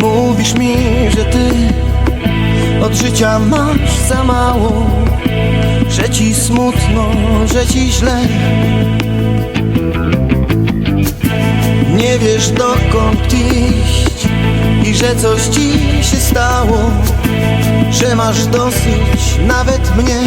Mówisz mi, że ty od życia masz za mało Że ci smutno, że ci źle. Nie wiesz dokąd iść że coś ci się stało Że masz dosyć nawet mnie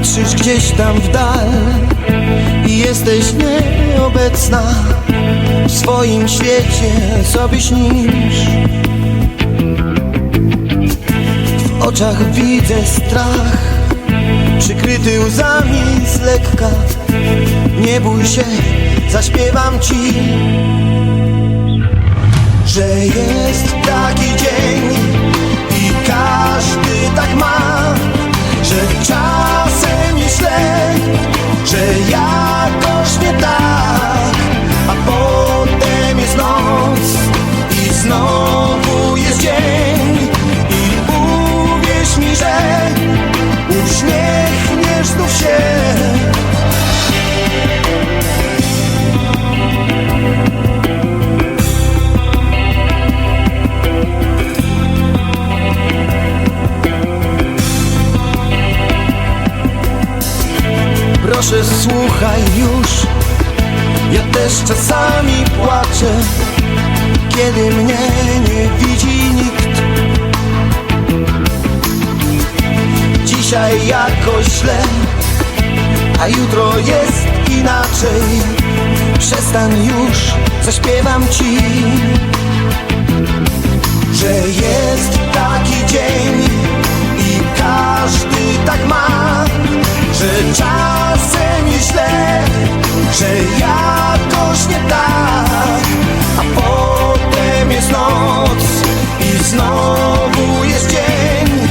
Patrzysz gdzieś tam w dal i jesteś nieobecna W swoim świecie sobie śnisz W oczach widzę strach Przykryty łzami z lekka. Nie bój się, zaśpiewam ci Że jest taki Proszę słuchaj już. Ja też czasami płaczę Kiedy mnie nie widzi nikt. Dzisiaj jakoś źle A jutro jest inaczej. Przestań już, zaśpiewam ci Że jest taki dzień I każdy tak ma że jest źle, że jakoś nie tak, a potem jest noc i znowu jest dzień.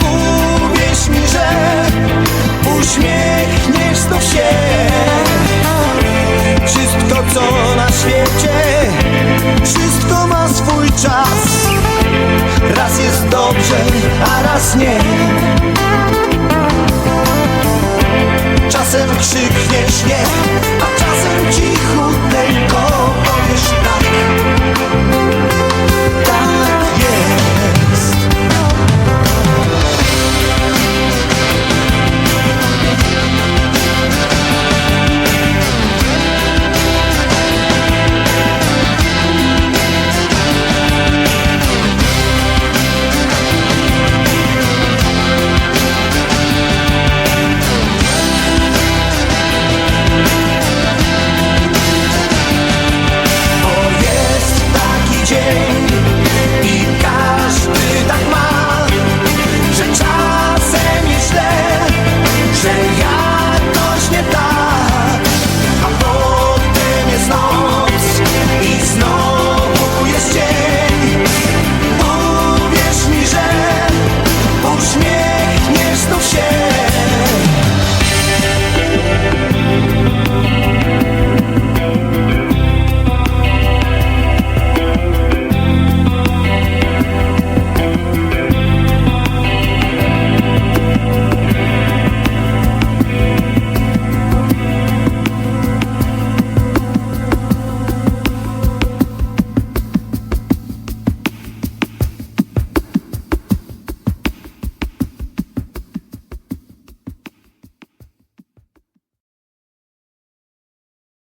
Uwierz mi, że uśmiechniesz znów się. Wszystko co na świecie, wszystko ma swój czas. Raz jest dobrze, a raz nie.